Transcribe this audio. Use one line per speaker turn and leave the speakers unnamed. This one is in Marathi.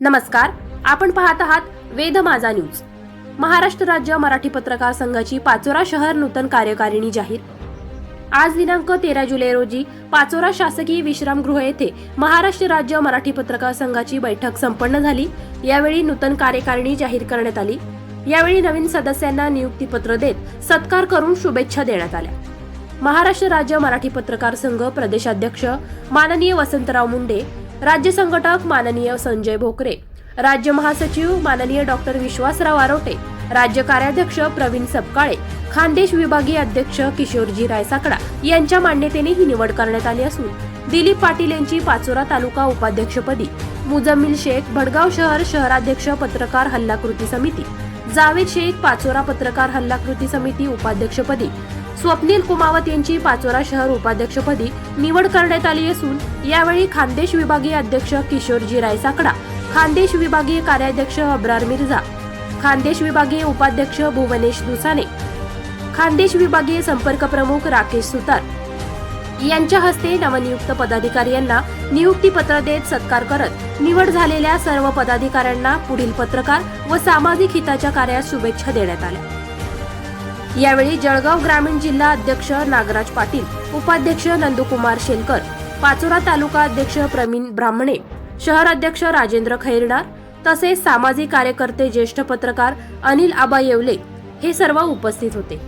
नमस्कार आपण पाहत आहात वेद माझा न्यूज. महाराष्ट्र राज्य मराठी पत्रकार संघाची पाचोरा शहर नूतन कार्यकारिणी जाहीर. आज दिनांक तेरा जुलै रोजी पाचोरा शासकीय विश्रामगृह येथे महाराष्ट्र राज्य मराठी पत्रकार संघाची बैठक संपन्न झाली. यावेळी नूतन कार्यकारिणी जाहीर करण्यात आली. यावेळी नवीन सदस्यांना नियुक्तीपत्र देत सत्कार करून शुभेच्छा देण्यात आल्या. महाराष्ट्र राज्य मराठी पत्रकार संघ प्रदेशाध्यक्ष माननीय वसंतराव मुंडे राज्य संघटक माननीय संजय भोकरे राज्य महासचिव माननीय डॉक्टर विश्वासराव आरोटे राज्य कार्याध्यक्ष प्रवीण सपकाळे खानदेश विभागीय अध्यक्ष किशोरजी रायसाकडा यांच्या मान्यतेने ही निवड करण्यात आली असून दिलीप पाटील यांची पाचोरा तालुका उपाध्यक्षपदी मुजम्मिल शेख भडगाव शहर शहराध्यक्ष पत्रकार हल्ला कृती समिती जावेद शेख पाचोरा पत्रकार हल्ला कृती समिती उपाध्यक्षपदी स्वप्नील कुमावत यांची पाचोरा शहर उपाध्यक्षपदी निवड करण्यात आली असून यावेळी खानदेश विभागीय अध्यक्ष किशोरजी रायसाकडा खानदेश विभागीय कार्याध्यक्ष अब्रार मिर्झा खानदेश विभागीय उपाध्यक्ष भुवनेश दुसाने खानदेश विभागीय संपर्क प्रमुख राकेश सुतार. यांच्या हस्ते नवनियुक्त पदाधिकारी यांना नियुक्तीपत्र देत सत्कार करत निवड झालेल्या सर्व पदाधिकाऱ्यांना पुढील पत्रकार व सामाजिक हिताच्या कार्यात शुभेच्छा देण्यात आल्या. यावेळी जळगाव ग्रामीण जिल्हा अध्यक्ष नागराज पाटील उपाध्यक्ष नंदुकुमार शेलकर पाचोरा तालुका अध्यक्ष प्रवीण ब्राह्मणे शहर अध्यक्ष राजेंद्र खैरणार तसेच सामाजिक कार्यकर्ते ज्येष्ठ पत्रकार अनिल आबा येवले हे सर्व उपस्थित होते.